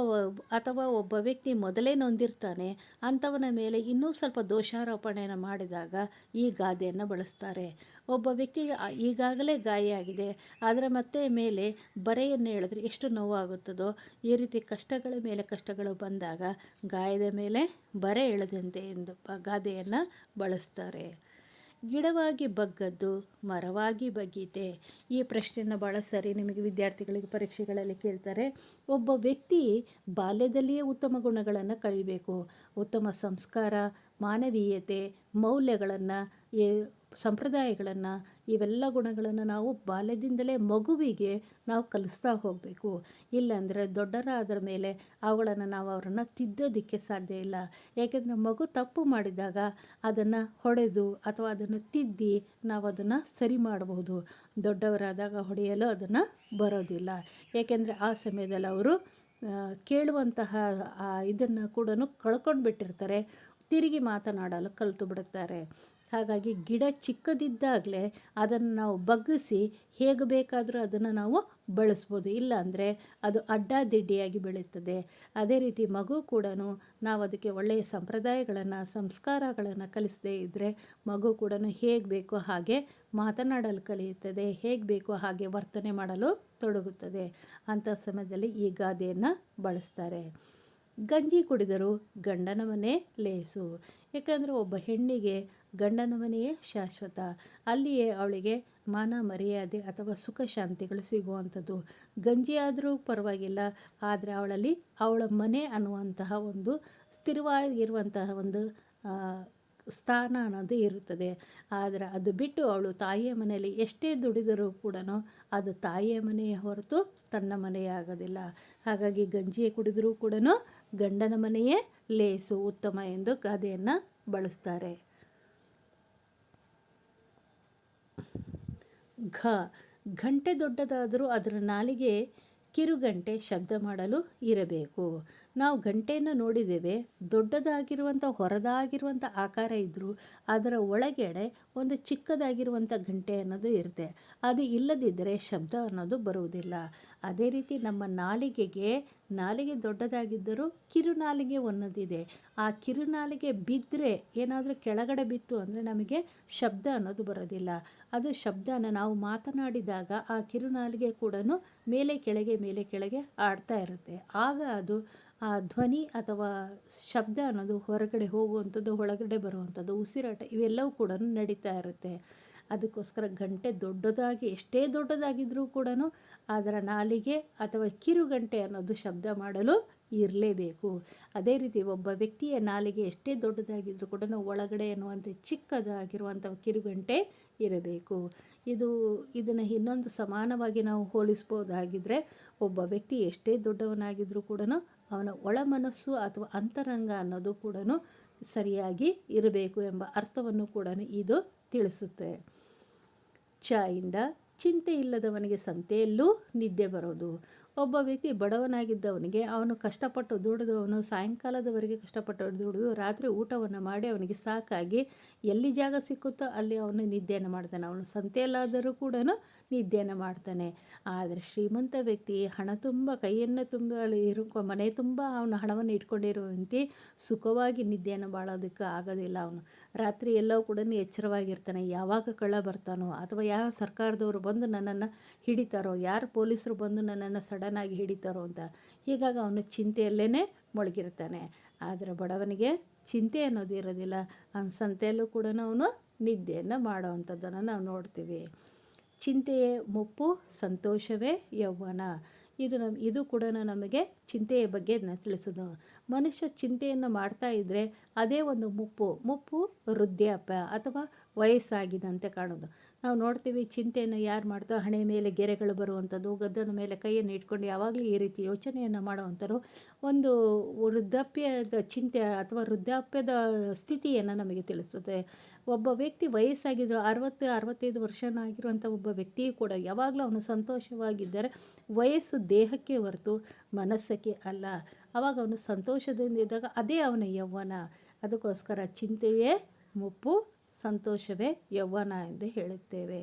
ಅಥವಾ ಒಬ್ಬ ವ್ಯಕ್ತಿ ಮೊದಲೇ ನೊಂದಿರ್ತಾನೆ, ಅಂಥವನ ಮೇಲೆ ಇನ್ನೂ ಸ್ವಲ್ಪ ದೋಷಾರೋಪಣೆಯನ್ನು ಮಾಡಿದಾಗ ಈ ಗಾದೆಯನ್ನು ಬಳಸ್ತಾರೆ. ಒಬ್ಬ ವ್ಯಕ್ತಿಗೆ ಈಗಾಗಲೇ ಗಾಯ ಆಗಿದೆ, ಆದರೆ ಮತ್ತೆ ಮೇಲೆ ಬರೆಯನ್ನು ಹೇಳಿದ್ರೆ ಎಷ್ಟು ನೋವಾಗುತ್ತದೋ, ಈ ರೀತಿ ಕಷ್ಟಗಳ ಮೇಲೆ ಕಷ್ಟಗಳು ಬಂದಾಗ ಗಾಯದ ಮೇಲೆ ಬರೆ ಎಳೆದಂತೆ ಎಂದು ಗಾದೆಯನ್ನು ಬಳಸ್ತಾರೆ. ಗಿಡವಾಗಿ ಬಗ್ಗದ್ದು ಮರವಾಗಿ ಬಗ್ಗೀತೆ ಈ ಪ್ರಶ್ನೆಯನ್ನು ಭಾಳ ಸರಿ ನಿಮಗೆ ವಿದ್ಯಾರ್ಥಿಗಳಿಗೆ ಪರೀಕ್ಷೆಗಳಲ್ಲಿ ಕೇಳ್ತಾರೆ. ಒಬ್ಬ ವ್ಯಕ್ತಿ ಬಾಲ್ಯದಲ್ಲಿಯೇ ಉತ್ತಮ ಗುಣಗಳನ್ನು ಕಲಿಬೇಕು. ಉತ್ತಮ ಸಂಸ್ಕಾರ, ಮಾನವೀಯತೆ, ಮೌಲ್ಯಗಳನ್ನು ಸಂಪ್ರದಾಯಗಳನ್ನು, ಇವೆಲ್ಲ ಗುಣಗಳನ್ನು ನಾವು ಬಾಲ್ಯದಿಂದಲೇ ಮಗುವಿಗೆ ನಾವು ಕಲಿಸ್ತಾ ಹೋಗಬೇಕು. ಇಲ್ಲಾಂದರೆ ದೊಡ್ಡರಾದ್ರ ಮೇಲೆ ಅವುಗಳನ್ನು ನಾವು ಅವರನ್ನು ತಿದ್ದೋದಕ್ಕೆ ಸಾಧ್ಯ ಇಲ್ಲ. ಏಕೆಂದರೆ ಮಗು ತಪ್ಪು ಮಾಡಿದಾಗ ಅದನ್ನು ಹೊಡೆದು ಅಥವಾ ಅದನ್ನು ತಿದ್ದಿ ನಾವು ಅದನ್ನು ಸರಿ ಮಾಡಬಹುದು. ದೊಡ್ಡವರಾದಾಗ ಹೊಡೆಯಲು ಅದನ್ನು ಬರೋದಿಲ್ಲ. ಏಕೆಂದರೆ ಆ ಸಮಯದಲ್ಲಿ ಅವರು ಕೇಳುವಂತಹ ಇದನ್ನು ಕೂಡ ಕಳ್ಕೊಂಡು ಬಿಟ್ಟಿರ್ತಾರೆ ತಿರುಗಿ ಮಾತನಾಡಲು ಕಲಿತು ಬಿಡುತ್ತಾರೆ. ಹಾಗಾಗಿ ಗಿಡ ಚಿಕ್ಕದಿದ್ದಾಗಲೇ ಅದನ್ನು ನಾವು ಬಗ್ಗಿಸಿ ಹೇಗೆ ಬೇಕಾದರೂ ಅದನ್ನು ನಾವು ಬಳಸ್ಬೋದು. ಇಲ್ಲ ಅಂದರೆ ಅದು ಅಡ್ಡಾದಿಡ್ಡಿಯಾಗಿ ಬೆಳೆಯುತ್ತದೆ ಅದೇ ರೀತಿ ಮಗು ಕೂಡ ನಾವು ಅದಕ್ಕೆ ಒಳ್ಳೆಯ ಸಂಪ್ರದಾಯಗಳನ್ನು, ಸಂಸ್ಕಾರಗಳನ್ನು ಕಲಿಸದೇ ಇದ್ದರೆ ಮಗು ಕೂಡ ಹೇಗೆ ಬೇಕೋ ಹಾಗೆ ಮಾತನಾಡಲು ಕಲಿಯುತ್ತದೆ. ಹೇಗೆ ಬೇಕೋ ಹಾಗೆ ವರ್ತನೆ ಮಾಡಲು ತೊಡಗುತ್ತದೆ. ಅಂಥ ಸಮಯದಲ್ಲಿ ಈ ಗಾದೆಯನ್ನು ಬಳಸ್ತಾರೆ. ಗಂಜಿ ಕುಡಿದರೂ ಗಂಡನ ಮನೆ ಲೇಸು. ಏಕೆಂದರೆ ಒಬ್ಬ ಹೆಣ್ಣಿಗೆ ಗಂಡನ ಮನೆಯೇ ಶಾಶ್ವತ. ಅಲ್ಲಿಯೇ ಅವಳಿಗೆ ಮಾನ ಮರ್ಯಾದೆ ಅಥವಾ ಸುಖ ಶಾಂತಿಗಳು ಸಿಗುವಂಥದ್ದು. ಗಂಜಿ ಆದರೂ ಪರವಾಗಿಲ್ಲ, ಆದರೆ ಅವಳಲ್ಲಿ ಅವಳ ಮನೆ ಅನ್ನುವಂತಹ ಒಂದು ಸ್ಥಿರವಾಗಿರುವಂತಹ ಒಂದು ಸ್ಥಾನ ಅನ್ನೋದು ಇರುತ್ತದೆ. ಆದರೆ ಅದು ಬಿಟ್ಟು ಅವಳು ತಾಯಿಯ ಮನೆಯಲ್ಲಿ ಎಷ್ಟೇ ದುಡಿದರೂ ಕೂಡ ಅದು ತಾಯಿಯ ಮನೆಯ ಹೊರತು ತನ್ನ ಮನೆಯಾಗೋದಿಲ್ಲ ಹಾಗಾಗಿ ಗಂಜಿಯೇ ಕುಡಿದರೂ ಕೂಡ ಗಂಡನ ಮನೆಯೇ ಲೇಸು ಉತ್ತಮ ಎಂದು ಗಾದೆಯನ್ನು ಬಳಸ್ತಾರೆ. ಘ. ಗಂಟೆ ದೊಡ್ಡದಾದರೂ ಅದರ ನಾಲಿಗೆ ಕಿರುಗಂಟೆ ಶಬ್ದ ಮಾಡಲು ಇರಬೇಕು. ನಾವು ಗಂಟೆಯನ್ನು ನೋಡಿದ್ದೇವೆ, ದೊಡ್ಡದಾಗಿರುವಂಥ, ಹೊರದಾಗಿರುವಂಥ ಆಕಾರ ಇದ್ದರೂ ಅದರ ಒಳಗಡೆ ಒಂದು ಚಿಕ್ಕದಾಗಿರುವಂಥ ಗಂಟೆ ಅನ್ನೋದು ಇರುತ್ತೆ. ಅದು ಇಲ್ಲದಿದ್ದರೆ ಶಬ್ದ ಅನ್ನೋದು ಬರುವುದಿಲ್ಲ. ಅದೇ ರೀತಿ ನಮ್ಮ ನಾಲಿಗೆಗೆ, ನಾಲಿಗೆ ದೊಡ್ಡದಾಗಿದ್ದರೂ ಕಿರುನಾಲಿಗೆ ಒಂದಿದೆ ಆ ಕಿರುನಾಲಿಗೆ ಬಿದ್ದರೆ ಏನಾದರೂ ಕೆಳಗಡೆ ಬಿತ್ತು ಅಂದರೆ ನಮಗೆ ಶಬ್ದ ಅನ್ನೋದು ಬರೋದಿಲ್ಲ. ಅದು ಶಬ್ದನ ನಾವು ಮಾತನಾಡಿದಾಗ ಆ ಕಿರುನಾಲಿಗೆ ಕೂಡ ಮೇಲೆ ಕೆಳಗೆ ಮೇಲೆ ಕೆಳಗೆ ಆಡ್ತಾ ಇರುತ್ತೆ. ಆಗ ಅದು ಆ ಧ್ವನಿ ಅಥವಾ ಶಬ್ದ ಅನ್ನೋದು ಹೊರಗಡೆ ಹೋಗುವಂಥದ್ದು, ಒಳಗಡೆ ಬರುವಂಥದ್ದು, ಉಸಿರಾಟ ಇವೆಲ್ಲವೂ ಕೂಡ ನಡೀತಾ ಇರುತ್ತೆ. ಅದಕ್ಕೋಸ್ಕರ ಗಂಟೆ ದೊಡ್ಡದಾಗಿ, ಎಷ್ಟೇ ದೊಡ್ಡದಾಗಿದ್ದರೂ ಕೂಡ ಅದರ ನಾಲಿಗೆ ಅಥವಾ ಕಿರುಗಂಟೆ ಅನ್ನೋದು ಶಬ್ದ ಮಾಡಲು ಇರಲೇಬೇಕು. ಅದೇ ರೀತಿ ಒಬ್ಬ ವ್ಯಕ್ತಿಯ ನಾಲಿಗೆ ಎಷ್ಟೇ ದೊಡ್ಡದಾಗಿದ್ದರೂ ಕೂಡ ಒಳಗಡೆ ಅನ್ನುವಂಥ ಚಿಕ್ಕದಾಗಿರುವಂಥ ಕಿರುಗಂಟೆ ಇರಬೇಕು. ಇದು, ಇದನ್ನು ಇನ್ನೊಂದು ಸಮಾನವಾಗಿ ನಾವು ಹೋಲಿಸ್ಬೋದಾಗಿದ್ದರೆ ಒಬ್ಬ ವ್ಯಕ್ತಿ ಎಷ್ಟೇ ದೊಡ್ಡವನಾಗಿದ್ದರೂ ಕೂಡ ಅವನ ಒಳ ಮನಸ್ಸು ಅಥವಾ ಅಂತರಂಗ ಅನ್ನೋದು ಕೂಡ ಸರಿಯಾಗಿ ಇರಬೇಕು ಎಂಬ ಅರ್ಥವನ್ನು ಕೂಡ ಇದು ತಿಳಿಸುತ್ತೆ. ಚ ಇಂದ ಚಿಂತೆ ಇಲ್ಲದವನಿಗೆ ಸಂತೆಯಲ್ಲೂ ನಿದ್ದೆ ಬರೋದು. ಒಬ್ಬ ವ್ಯಕ್ತಿ ಬಡವನಾಗಿದ್ದವನಿಗೆ ಅವನು ಕಷ್ಟಪಟ್ಟು ದುಡಿದು, ಅವನು ಸಾಯಂಕಾಲದವರೆಗೆ ಕಷ್ಟಪಟ್ಟು ದುಡಿದು ರಾತ್ರಿ ಊಟವನ್ನು ಮಾಡಿ ಅವನಿಗೆ ಸಾಕಾಗಿ ಎಲ್ಲಿ ಜಾಗ ಸಿಕ್ಕುತ್ತೋ ಅಲ್ಲಿ ಅವನು ನಿದ್ದೆಯನ್ನು ಮಾಡ್ತಾನೆ. ಅವನು ಸಂತೆಯಲ್ಲಾದರೂ ಕೂಡ ನಿದ್ದೆಯನ್ನು ಮಾಡ್ತಾನೆ. ಆದರೆ ಶ್ರೀಮಂತ ವ್ಯಕ್ತಿ ಹಣ ತುಂಬ, ಕೈಯನ್ನು ತುಂಬ ಇರು ಮನೆ ತುಂಬ ಅವನು ಹಣವನ್ನು ಇಟ್ಕೊಂಡಿರುವಂತೆ ಸುಖವಾಗಿ ನಿದ್ದೆಯನ್ನು ಮಾಡೋದಕ್ಕೆ ಆಗೋದಿಲ್ಲ ಅವನು. ರಾತ್ರಿ ಎಲ್ಲವೂ ಕೂಡ ಎಚ್ಚರವಾಗಿರ್ತಾನೆ. ಯಾವಾಗ ಕಳ್ಳ ಬರ್ತಾನೋ ಅಥವಾ ಯಾವ ಸರ್ಕಾರದವರು ಬಂದು ನನ್ನನ್ನು ಹಿಡಿತಾರೋ, ಯಾರು ಪೊಲೀಸರು ಬಂದು ನನ್ನನ್ನು ಸಡನ್ ಸಡನ್ನಾಗಿ ಹಿಡಿತಾರೋ ಅಂತ. ಹೀಗಾಗಿ ಅವನು ಚಿಂತೆಯಲ್ಲೇ ಮುಳುಗಿರ್ತಾನೆ. ಆದರೆ ಬಡವನಿಗೆ ಚಿಂತೆ ಅನ್ನೋದು ಇರೋದಿಲ್ಲ. ಅವನ ಸಂತೆಯಲ್ಲೂ ಕೂಡ ಅವನು ನಿದ್ದೆಯನ್ನು ಮಾಡೋವಂಥದ್ದನ್ನು ನಾವು ನೋಡ್ತೀವಿ. ಚಿಂತೆಯೇ ಮುಪ್ಪು, ಸಂತೋಷವೇ ಯೌವನ ಇದು ನಮ್, ಇದು ಕೂಡ ನಮಗೆ ಚಿಂತೆಯ ಬಗ್ಗೆ ತಿಳಿಸೋದು. ಮನುಷ್ಯ ಚಿಂತೆಯನ್ನು ಮಾಡ್ತಾ ಇದ್ದರೆ ಅದೇ ಒಂದು ಮುಪ್ಪು. ಮುಪ್ಪು ವೃದ್ಧಾಪ್ಯ ಅಥವಾ ವಯಸ್ಸಾಗಿದಂತೆ ಕಾಣೋದು. ನಾವು ನೋಡ್ತೀವಿ ಚಿಂತೆಯನ್ನು ಯಾರು ಮಾಡ್ತಾರೋ ಹಣೆ ಮೇಲೆ ಗೆರೆಗಳು ಬರುವಂಥದ್ದು, ಗದ್ದದ ಮೇಲೆ ಕೈಯನ್ನು ಇಟ್ಕೊಂಡು ಯಾವಾಗಲೂ ಈ ರೀತಿ ಯೋಚನೆಯನ್ನು ಮಾಡುವಂಥರು ಒಂದು ವೃದ್ಧಾಪ್ಯದ ಚಿಂತೆ ಅಥವಾ ವೃದ್ಧಾಪ್ಯದ ಸ್ಥಿತಿಯನ್ನು ನಮಗೆ ತಿಳಿಸ್ತದೆ. ಒಬ್ಬ ವ್ಯಕ್ತಿ ವಯಸ್ಸಾಗಿದ್ದು ಅರವತ್ತು, ಅರವತ್ತೈದು ವರ್ಷನಾಗಿರುವಂಥ ಒಬ್ಬ ವ್ಯಕ್ತಿಯು ಕೂಡ ಯಾವಾಗಲೂ ಅವನು ಸಂತೋಷವಾಗಿದ್ದರೆ ವಯಸ್ಸು ದೇಹಕ್ಕೆ ಹೊರತು ಮನಸ್ಸಕ್ಕೆ ಅಲ್ಲ. ಆವಾಗ ಅವನು ಸಂತೋಷದಿಂದ ಇದ್ದಾಗ ಅದೇ ಅವನ ಯೌವನ. ಅದಕ್ಕೋಸ್ಕರ ಚಿಂತೆಯೇ ಮುಪ್ಪು ಸಂತೋಷವೇ ಯೌವನ ಎಂದು ಹೇಳುತ್ತೇವೆ.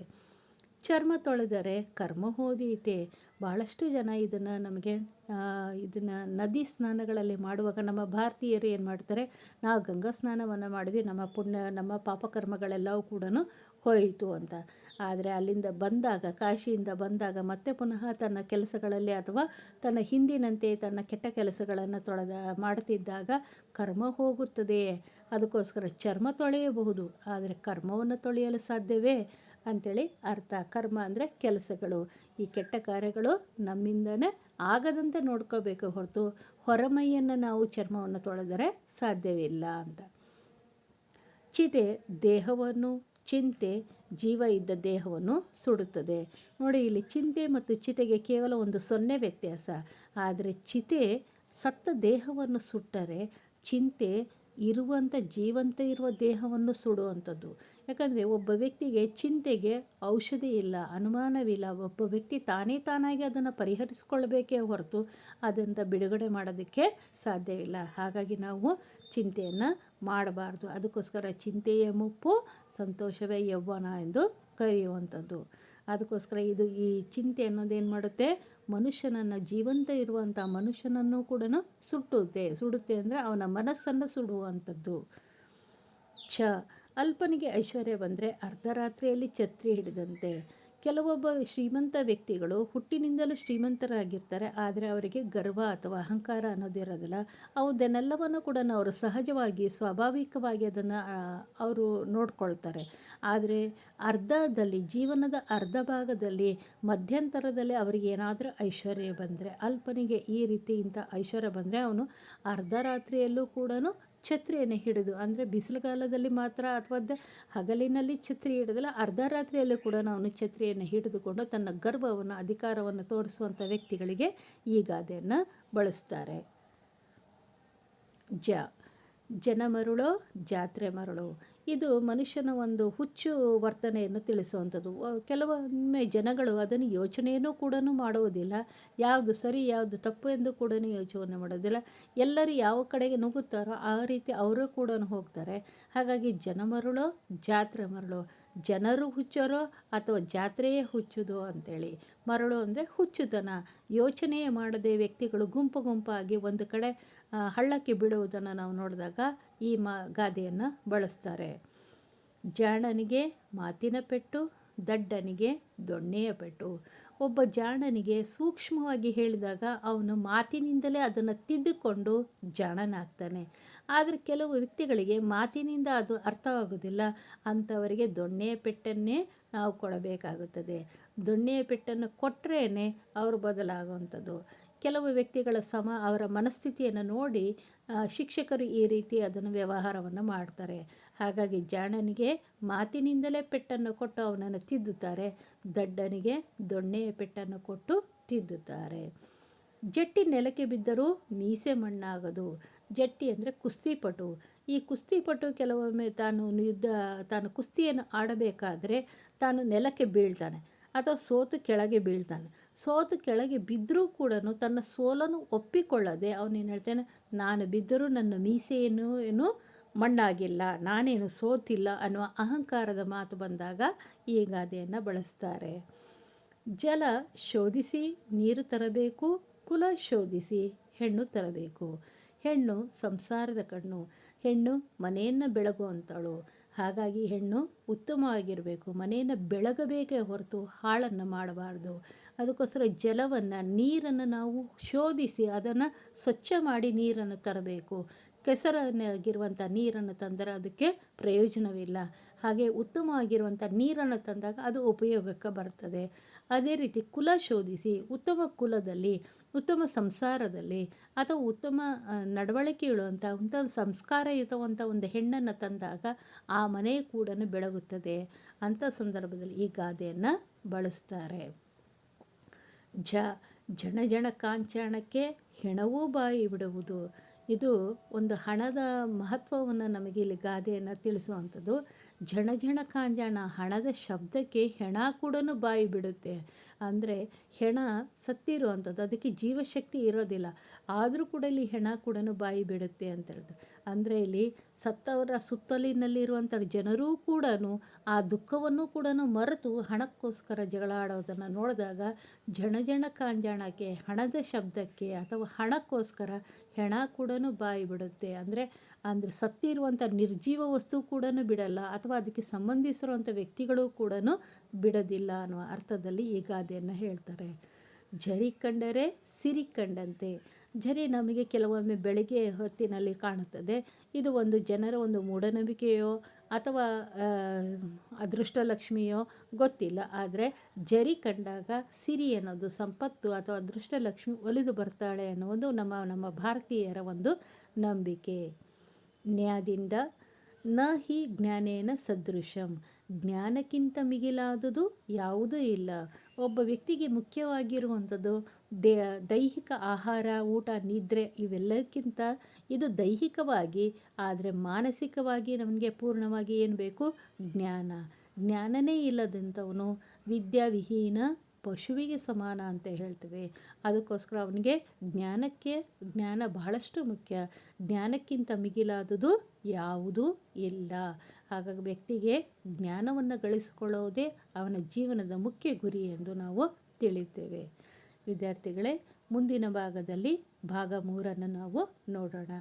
ಚರ್ಮ ತೊಳೆದರೆ ಕರ್ಮ ಹೋದೀತೆ. ಭಾಳಷ್ಟು ಜನ ಇದನ್ನು ನಮಗೆ ಇದನ್ನು ನದಿ ಸ್ನಾನಗಳಲ್ಲಿ ಮಾಡುವಾಗ ನಮ್ಮ ಭಾರತೀಯರು ಏನು ಮಾಡ್ತಾರೆ, ನಾವು ಗಂಗಾ ಸ್ನಾನವನ್ನು ಮಾಡಿದ್ವಿ, ನಮ್ಮ ಪುಣ್ಯ, ನಮ್ಮ ಪಾಪಕರ್ಮಗಳೆಲ್ಲವೂ ಕೂಡ ಹೋಯಿತು ಅಂತ. ಆದರೆ ಅಲ್ಲಿಂದ ಬಂದಾಗ, ಕಾಶಿಯಿಂದ ಬಂದಾಗ ಮತ್ತೆ ಪುನಃ ತನ್ನ ಕೆಲಸಗಳಲ್ಲಿ ಅಥವಾ ತನ್ನ ಹಿಂದಿನಂತೆ ತನ್ನ ಕೆಟ್ಟ ಕೆಲಸಗಳನ್ನು ತೊಳೆದ, ಮಾಡ್ತಿದ್ದಾಗ ಕರ್ಮ ಹೋಗುತ್ತದೆ. ಅದಕ್ಕೋಸ್ಕರ ಚರ್ಮ ತೊಳೆಯಬಹುದು. ಆದರೆ ಕರ್ಮವನ್ನು ತೊಳೆಯಲು ಸಾಧ್ಯವೇ? ಅಂಥೇಳಿ ಅರ್ಥ. ಕರ್ಮ ಅಂದರೆ ಕೆಲಸಗಳು. ಈ ಕೆಟ್ಟ ಕಾರ್ಯಗಳು ನಮ್ಮಿಂದನೇ ಆಗದಂತೆ ನೋಡ್ಕೋಬೇಕು ಹೊರತು ಹೊರಮೈಯನ್ನು ನಾವು ಚರ್ಮವನ್ನು ತೊಳೆದರೆ ಸಾಧ್ಯವಿಲ್ಲ ಅಂತ. ಚಿತೆ, ದೇಹವನ್ನು ಚಿಂತೆ ಜೀವ ಇದ್ದ ದೇಹವನ್ನು ಸುಡುತ್ತದೆ. ನೋಡಿ, ಇಲ್ಲಿ ಚಿಂತೆ ಮತ್ತು ಚಿತೆಗೆ ಕೇವಲ ಒಂದು ಸೊನ್ನೆ ವ್ಯತ್ಯಾಸ. ಆದರೆ ಚಿತೆ ಸತ್ತ ದೇಹವನ್ನು ಸುಟ್ಟರೆ ಚಿಂತೆ ಇರುವಂಥ ಜೀವಂತ ಇರುವ ದೇಹವನ್ನು ಸುಡುವಂಥದ್ದು. ಯಾಕಂದರೆ ಒಬ್ಬ ವ್ಯಕ್ತಿಗೆ ಚಿಂತೆಗೆ ಔಷಧಿ ಇಲ್ಲ, ಅನುಮಾನವಿಲ್ಲ, ಒಬ್ಬ ವ್ಯಕ್ತಿ ತಾನೇ ತಾನಾಗಿ ಅದನ್ನು ಪರಿಹರಿಸ್ಕೊಳ್ಬೇಕೇ ಹೊರತು ಅದನ್ನು ಬಿಡುಗಡೆ ಮಾಡೋದಕ್ಕೆ ಸಾಧ್ಯವಿಲ್ಲ. ಹಾಗಾಗಿ ನಾವು ಚಿಂತೆಯನ್ನು ಮಾಡಬಾರ್ದು. ಅದಕ್ಕೋಸ್ಕರ ಚಿಂತೆಯ ಮುಪ್ಪು ಸಂತೋಷವೇ ಯೌವನ ಎಂದು ಕರೆಯುವಂಥದ್ದು. ಅದಕ್ಕೋಸ್ಕರ ಇದು ಈ ಚಿಂತೆ ಅನ್ನೋದು ಏನು ಮಾಡುತ್ತೆ? ಮನುಷ್ಯನನ್ನು ಜೀವಂತ ಇರುವಂಥ ಮನುಷ್ಯನನ್ನು ಕೂಡ ಸುಟ್ಟುತ್ತೆ. ಸುಡುತ್ತೆ ಅಂದರೆ ಅವನ ಮನಸ್ಸನ್ನು ಸುಡುವಂಥದ್ದು. ಛ, ಅಲ್ಪನಿಗೆ ಐಶ್ವರ್ಯ ಬಂದರೆ ಅರ್ಧರಾತ್ರಿಯಲ್ಲಿ ಛತ್ರಿ ಹಿಡಿದಂತೆ. ಕೆಲವೊಬ್ಬ ಶ್ರೀಮಂತ ವ್ಯಕ್ತಿಗಳು ಹುಟ್ಟಿನಿಂದಲೂ ಶ್ರೀಮಂತರಾಗಿರ್ತಾರೆ, ಆದರೆ ಅವರಿಗೆ ಗರ್ವ ಅಥವಾ ಅಹಂಕಾರ ಅನ್ನೋದಿರೋದಿಲ್ಲ ಅದನ್ನೆಲ್ಲವನ್ನು ಕೂಡ ಅವರು ಸಹಜವಾಗಿ, ಸ್ವಾಭಾವಿಕವಾಗಿ ಅದನ್ನು ಅವರು ನೋಡ್ಕೊಳ್ತಾರೆ. ಆದರೆ ಅರ್ಧದಲ್ಲಿ, ಜೀವನದ ಅರ್ಧ ಭಾಗದಲ್ಲಿ, ಮಧ್ಯಂತರದಲ್ಲಿ ಅವರಿಗೆ ಏನಾದರೂ ಐಶ್ವರ್ಯ ಬಂದರೆ, ಅಲ್ಪನಿಗೆ ಈ ರೀತಿ ಇಂಥ ಐಶ್ವರ್ಯ ಬಂದರೆ ಅವನು ಅರ್ಧ ರಾತ್ರಿಯಲ್ಲೂ ಕೂಡ ಛತ್ರಿಯನ್ನು ಹಿಡಿದು, ಅಂದರೆ ಬಿಸಿಲುಗಾಲದಲ್ಲಿ ಮಾತ್ರ ಅಥವಾ ಹಗಲಿನಲ್ಲಿ ಛತ್ರಿ ಹಿಡಿದಲ್ಲ, ಅರ್ಧ ರಾತ್ರಿಯಲ್ಲೂ ಕೂಡ ನಾವು ಛತ್ರಿಯನ್ನು ಹಿಡಿದುಕೊಂಡು ತನ್ನ ಗರ್ವವನ್ನು ಅಧಿಕಾರವನ್ನು ತೋರಿಸುವಂಥ ವ್ಯಕ್ತಿಗಳಿಗೆ ಈ ಗಾದೆಯನ್ನು ಬಳಸ್ತಾರೆ. ಜ ಜನ ಮರುಳೋ ಜಾತ್ರೆ ಮರುಳು. ಇದು ಮನುಷ್ಯನ ಒಂದು ಹುಚ್ಚು ವರ್ತನೆಯನ್ನು ತಿಳಿಸುವಂಥದ್ದು. ಕೆಲವೊಮ್ಮೆ ಜನಗಳು ಅದನ್ನು ಯೋಚನೆಯನ್ನು ಕೂಡ ಮಾಡುವುದಿಲ್ಲ. ಯಾವುದು ಸರಿ, ಯಾವುದು ತಪ್ಪು ಎಂದು ಕೂಡ ಯೋಚನೆ ಮಾಡೋದಿಲ್ಲ ಎಲ್ಲರೂ ಯಾವ ಕಡೆಗೆ ನುಗ್ಗುತ್ತಾರೋ ಆ ರೀತಿ ಅವರು ಕೂಡ ಹೋಗ್ತಾರೆ. ಹಾಗಾಗಿ ಜನ ಮರಳು, ಜಾತ್ರೆ ಮರಳು, ಜನರು ಹುಚ್ಚರೋ ಅಥವಾ ಜಾತ್ರೆಯೇ ಹುಚ್ಚುದು ಅಂತೇಳಿ. ಮರಳು ಅಂದರೆ ಹುಚ್ಚುತನ. ಯೋಚನೆಯೇ ಮಾಡದೆ ವ್ಯಕ್ತಿಗಳು ಗುಂಪು ಗುಂಪಾಗಿ ಒಂದು ಕಡೆ ಹಳ್ಳಕ್ಕೆ ಬೀಳುವುದನ್ನು ನಾವು ನೋಡಿದಾಗ ಈ ಮಾ ಗಾದೆಯನ್ನು ಬಳಸ್ತಾರೆ. ಜಾಣನಿಗೆ ಮಾತಿನ ಪೆಟ್ಟು, ದಡ್ಡನಿಗೆ ದೊಣ್ಣೆಯ ಪೆಟ್ಟು. ಒಬ್ಬ ಜಾಣನಿಗೆ ಸೂಕ್ಷ್ಮವಾಗಿ ಹೇಳಿದಾಗ ಅವನು ಮಾತಿನಿಂದಲೇ ಅದನ್ನು ತಿದ್ದುಕೊಂಡು ಜಾಣನಾಗ್ತಾನೆ. ಆದರೆ ಕೆಲವು ವ್ಯಕ್ತಿಗಳಿಗೆ ಮಾತಿನಿಂದ ಅದು ಅರ್ಥವಾಗೋದಿಲ್ಲ ಅಂಥವರಿಗೆ ದೊಣ್ಣೆಯ ಪೆಟ್ಟನ್ನೇ ನಾವು ಕೊಡಬೇಕಾಗುತ್ತದೆ. ದೊಣ್ಣೆಯ ಪೆಟ್ಟನ್ನು ಕೊಟ್ಟರೇ ಅವರು ಬದಲಾಗುವಂಥದ್ದು. ಕೆಲವು ವ್ಯಕ್ತಿಗಳ ಸಮ, ಅವರ ಮನಸ್ಥಿತಿಯನ್ನು ನೋಡಿ ಶಿಕ್ಷಕರು ಈ ರೀತಿ ಅದನ್ನು ವ್ಯವಹಾರವನ್ನು ಮಾಡ್ತಾರೆ. ಹಾಗಾಗಿ ಜಾಣನಿಗೆ ಮಾತಿನಿಂದಲೇ ಪೆಟ್ಟನ್ನು ಕೊಟ್ಟು ಅವನನ್ನು ತಿದ್ದುತ್ತಾರೆ. ದಡ್ಡನಿಗೆ ದೊಣ್ಣೆಯ ಪೆಟ್ಟನ್ನು ಕೊಟ್ಟು ತಿದ್ದುತ್ತಾರೆ. ಜಟ್ಟಿ ನೆಲಕ್ಕೆ ಬಿದ್ದರೂ ಮೀಸೆ ಮಣ್ಣಾಗದು. ಜಟ್ಟಿ ಅಂದರೆ ಕುಸ್ತಿಪಟು. ಈ ಕುಸ್ತಿಪಟು ಕೆಲವೊಮ್ಮೆ ತಾನು ಯುದ್ಧ, ತಾನು ಕುಸ್ತಿಯನ್ನು ಆಡಬೇಕಾದರೆ ತಾನು ನೆಲಕ್ಕೆ ಬೀಳ್ತಾನೆ. ಅಥವಾ ಸೋತು ಕೆಳಗೆ ಬೀಳ್ತಾನೆ. ಸೋತು ಕೆಳಗೆ ಬಿದ್ದರೂ ಕೂಡ ತನ್ನ ಸೋಲನ್ನು ಒಪ್ಪಿಕೊಳ್ಳದೆ ಅವನೇನು ಹೇಳ್ತಾನೆ, ನಾನು ಬಿದ್ದರೂ ನನ್ನ ಮೀಸೆಯನ್ನು ಏನು ಮಣ್ಣಾಗಿಲ್ಲ, ನಾನೇನು ಸೋತಿಲ್ಲ ಅನ್ನುವ ಅಹಂಕಾರದ ಮಾತು ಬಂದಾಗ ಈ ಗಾದೆಯನ್ನು ಬಳಸ್ತಾರೆ. ಜಲ ಶೋಧಿಸಿ, ನೀರು ತರಬೇಕು, ಕುಲ ಶೋಧಿಸಿ, ಹೆಣ್ಣು ತರಬೇಕು. ಹೆಣ್ಣು ಸಂಸಾರದ ಕಣ್ಣು, ಹೆಣ್ಣು ಮನೆಯನ್ನು ಬೆಳಗುವಂಥಳು ಹಾಗಾಗಿ ಹೆಣ್ಣು ಉತ್ತಮವಾಗಿರಬೇಕು. ಮನೆಯನ್ನು ಬೆಳಗಬೇಕೇ ಹೊರತು ಹಾಳನ್ನು ಮಾಡಬಾರ್ದು. ಅದಕ್ಕೋಸ್ಕರ ಜಲವನ್ನು, ನೀರನ್ನು ನಾವು ಶೋಧಿಸಿ ಅದನ್ನು ಸ್ವಚ್ಛ ಮಾಡಿ ನೀರನ್ನು ತರಬೇಕು. ಕೆಸರನ್ನಾಗಿರುವಂಥ ನೀರನ್ನು ತಂದರೆ ಅದಕ್ಕೆ ಪ್ರಯೋಜನವಿಲ್ಲ. ಹಾಗೆ ಉತ್ತಮವಾಗಿರುವಂಥ ನೀರನ್ನು ತಂದಾಗ ಅದು ಉಪಯೋಗಕ್ಕೆ ಬರ್ತದೆ. ಅದೇ ರೀತಿ ಕುಲ ಶೋಧಿಸಿ, ಉತ್ತಮ ಕುಲದಲ್ಲಿ, ಉತ್ತಮ ಸಂಸಾರದಲ್ಲಿ ಅಥವಾ ಉತ್ತಮ ನಡವಳಿಕೆ ಇಳುವಂಥ ಉತ್ತಮ ಸಂಸ್ಕಾರಯುತವಂಥ ಒಂದು ಹೆಣ್ಣನ್ನು ತಂದಾಗ ಆ ಮನೆ ಕೂಡ ಬೆಳಗುತ್ತದೆ. ಅಂಥ ಸಂದರ್ಭದಲ್ಲಿ ಈ ಗಾದೆಯನ್ನು ಬಳಸ್ತಾರೆ. ಜ, ಜನ ಜನ ಕಾಂಚಾಣಕ್ಕೆ ಹೆಣವೂ ಬಾಯಿ ಬಿಡುವುದು. ಇದು ಒಂದು ಹಣದ ಮಹತ್ವವನ್ನು ನಮಗೆ ಇಲ್ಲಿ ಗಾದೆಯನ್ನು ತಿಳಿಸುವಂಥದ್ದು. ಝಣ ಝಣ ಕಾಂಜಾಣ ಹಣದ ಶಬ್ದಕ್ಕೆ ಹೆಣ ಕೂಡ ಬಾಯಿ ಬಿಡುತ್ತೆ. ಅಂದರೆ ಹೆಣ ಸತ್ತಿರುವಂಥದ್ದು ಅದಕ್ಕೆ ಜೀವಶಕ್ತಿ ಇರೋದಿಲ್ಲ. ಆದರೂ ಕೂಡ ಇಲ್ಲಿ ಹೆಣ ಕೂಡ ಬಾಯಿ ಬಿಡುತ್ತೆ ಅಂತ ಹೇಳಿದ್ರು ಅಂದರೆ ಇಲ್ಲಿ ಸತ್ತವರ ಸುತ್ತಲಿನಲ್ಲಿರುವಂಥ ಜನರೂ ಕೂಡ ಆ ದುಃಖವನ್ನು ಕೂಡ ಮರೆತು ಹಣಕ್ಕೋಸ್ಕರ ಜಗಳ ಆಡೋದನ್ನು ನೋಡಿದಾಗ ಜಣ ಕಾಂಜಾಣಕ್ಕೆ, ಹಣದ ಶಬ್ದಕ್ಕೆ ಅಥವಾ ಹಣಕ್ಕೋಸ್ಕರ ಹೆಣ ಕೂಡ ಬಾಯಿ ಬಿಡುತ್ತೆ. ಅಂದರೆ ಅಂದರೆ ಸತ್ತಿರುವಂಥ ನಿರ್ಜೀವ ವಸ್ತು ಕೂಡ ಬಿಡಲ್ಲ. ಅಥವಾ ಅದಕ್ಕೆ ಸಂಬಂಧಿಸಿರುವಂಥ ವ್ಯಕ್ತಿಗಳು ಕೂಡ ಬಿಡೋದಿಲ್ಲ ಅನ್ನುವ ಅರ್ಥದಲ್ಲಿ ಈ ಗಾದೆಯನ್ನು ಹೇಳ್ತಾರೆ. ಝರಿ ಕಂಡರೆ ಸಿರಿ ಕಂಡಂತೆ. ಝರಿ ನಮಗೆ ಕೆಲವೊಮ್ಮೆ ಬೆಳಗ್ಗೆ ಹೊತ್ತಿನಲ್ಲಿ ಕಾಣುತ್ತದೆ. ಇದು ಒಂದು ಜನರ ಒಂದು ಮೂಢನಂಬಿಕೆಯೋ ಅಥವಾ ಅದೃಷ್ಟ ಲಕ್ಷ್ಮಿಯೋ ಗೊತ್ತಿಲ್ಲ. ಆದರೆ ಜರಿ ಕಂಡಾಗ ಸಿರಿ ಅನ್ನೋದು ಸಂಪತ್ತು ಅಥವಾ ಅದೃಷ್ಟ ಲಕ್ಷ್ಮಿ ಒಲಿದು ಬರ್ತಾಳೆ ಅನ್ನೋದು ನಮ್ಮ ನಮ್ಮ ಭಾರತೀಯರ ಒಂದು ನಂಬಿಕೆ. ನ್ಯಾಯದಿಂದ ನ ಹಿ ಜ್ಞಾನೇನ ಸದೃಶಂ. ಜ್ಞಾನಕ್ಕಿಂತ ಮಿಗಿಲಾದುದು ಯಾವುದೂ ಇಲ್ಲ. ಒಬ್ಬ ವ್ಯಕ್ತಿಗೆ ಮುಖ್ಯವಾಗಿರುವಂಥದ್ದು ದೇ, ದೈಹಿಕ ಆಹಾರ, ಊಟ, ನಿದ್ರೆ ಇವೆಲ್ಲಕ್ಕಿಂತ ಇದು ದೈಹಿಕವಾಗಿ, ಆದರೆ ಮಾನಸಿಕವಾಗಿ ನಮಗೆ ಪೂರ್ಣವಾಗಿ ಏನು ಬೇಕು? ಜ್ಞಾನ. ಜ್ಞಾನನೇ ಇಲ್ಲದಂಥವನು ವಿದ್ಯಾವಿಹೀನ ಪಶುವಿಗೆ ಸಮಾನ ಅಂತ ಹೇಳ್ತೇವೆ. ಅದಕ್ಕೋಸ್ಕರ ಅವನಿಗೆ ಜ್ಞಾನಕ್ಕೆ, ಜ್ಞಾನ ಬಹಳಷ್ಟು ಮುಖ್ಯ. ಜ್ಞಾನಕ್ಕಿಂತ ಮಿಗಿಲಾದುದು ಯಾವುದೂ ಇಲ್ಲ. ಹಾಗಾಗಿ ವ್ಯಕ್ತಿಗೆ ಜ್ಞಾನವನ್ನು ಗಳಿಸಿಕೊಳ್ಳೋದೇ ಅವನ ಜೀವನದ ಮುಖ್ಯ ಗುರಿ ಎಂದು ನಾವು ತಿಳಿತೇವೆ ವಿದ್ಯಾರ್ಥಿಗಳೇ, ಮುಂದಿನ ಭಾಗದಲ್ಲಿ ಭಾಗ ಮೂರನ್ನು ನಾವು ನೋಡೋಣ.